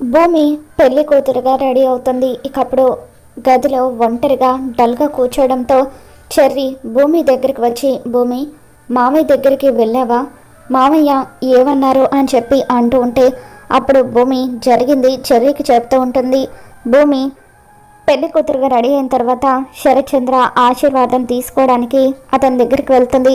భూమి పెళ్ళి కూతురుగా రెడీ అవుతుంది. ఇకప్పుడు గదిలో ఒంటరిగా డల్గా కూర్చోవడంతో చెర్రి భూమి దగ్గరికి వచ్చి భూమి మామయ్య దగ్గరికి వెళ్ళావా? మామయ్య ఏమన్నారు? అని చెప్పి అంటూ ఉంటే అప్పుడు భూమి జరిగింది చెర్రికి చెప్తూ ఉంటుంది. భూమి పెళ్ళి కూతురుగా రెడీ అయిన తర్వాత శరత్చంద్ర ఆశీర్వాదం తీసుకోవడానికి అతని దగ్గరికి వెళ్తుంది.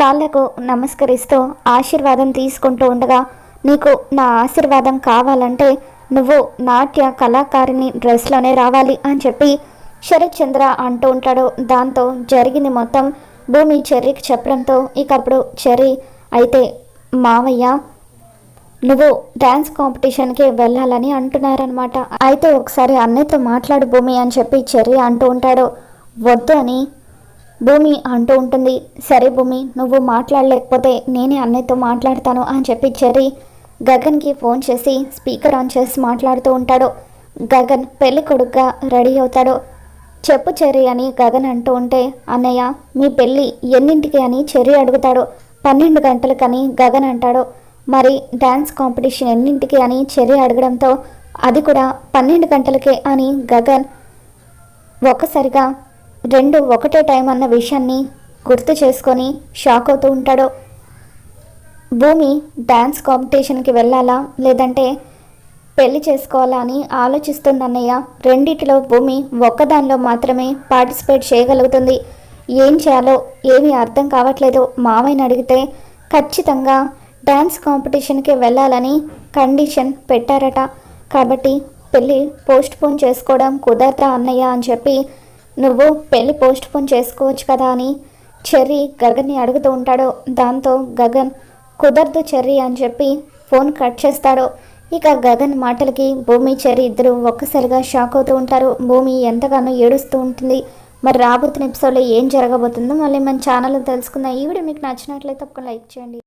కాళ్ళకు నమస్కరిస్తూ ఆశీర్వాదం తీసుకుంటూ ఉండగా నీకు నా ఆశీర్వాదం కావాలంటే నువ్వు నాట్య కళాకారిణి డ్రెస్లోనే రావాలి అని చెప్పి శరత్చంద్ర అంటూ ఉంటాడు. దాంతో జరిగింది మొత్తం. భూమి చెర్రీకి చెప్పడంతో ఇకప్పుడు చెర్రీ అయితే మావయ్య నువ్వు డ్యాన్స్ కాంపిటీషన్కి వెళ్ళాలని అంటున్నారనమాట అయితే ఒకసారి అన్నయ్యతో మాట్లాడు భూమి అని చెప్పి చెర్రీ అంటూ ఉంటాడు. వద్దు అని భూమి అంటూ ఉంటుంది. సరే భూమి నువ్వు మాట్లాడలేకపోతే నేనే అన్నయ్యతో మాట్లాడతాను అని చెప్పి చెర్రీ గగన్కి ఫోన్ చేసి స్పీకర్ ఆన్ చేసి మాట్లాడుతూ ఉంటాడు. గగన్ పెళ్ళి కొడుకుగా రెడీ అవుతాడు. చెప్పు చెర్రి అని గగన్ అంటూ ఉంటే అన్నయ్య మీ పెళ్ళి ఎన్నింటికి అని చెర్రి అడుగుతాడు. పన్నెండు గంటలకని గగన్ అంటాడు. మరి డ్యాన్స్ కాంపిటీషన్ ఎన్నింటికి అని చెర్రి అడగడంతో అది కూడా పన్నెండు గంటలకే అని గగన్ ఒక్కసారిగా రెండు ఒకటే టైం అన్న విషయాన్ని గుర్తు చేసుకొని షాక్ అవుతూ ఉంటాడు. భూమి డ్యాన్స్ కాంపిటీషన్కి వెళ్ళాలా? లేదంటే పెళ్ళి చేసుకోవాలా అని ఆలోచిస్తుందన్నయ్య. రెండిటిలో భూమి ఒక్కదానిలో మాత్రమే పార్టిసిపేట్ చేయగలుగుతుంది. ఏం చేయాలో ఏమీ అర్థం కావట్లేదు. మామయ్యని అడిగితే ఖచ్చితంగా డ్యాన్స్ కాంపిటీషన్కి వెళ్ళాలని కండిషన్ పెట్టారట. కాబట్టి పెళ్ళి పోస్ట్ పోన్ చేసుకోవడం కుదరదా అన్నయ్య అని చెప్పి నువ్వు పెళ్ళి పోస్ట్ పోన్ చేసుకోవచ్చు కదా అని చెర్రీ గగన్ని అడుగుతూ ఉంటాడు. దాంతో గగన్ కుదరదు చెర్రీ అని చెప్పి ఫోన్ కట్ చేస్తాడు. ఇక గగన్ మాటలకి భూమి చెర్రీ ఇద్దరు ఒక్కసారిగా షాక్ అవుతూ ఉంటారు. భూమి ఎంతగానో ఏడుస్తూ ఉంటుంది. మరి రాబోతున్న ఎపిసోడ్లో ఏం జరగబోతుందో మళ్ళీ మన ఛానల్లో తెలుసుకుందాం. ఈ వీడియో మీకు నచ్చినట్లయితే తప్పకుండా లైక్ చేయండి.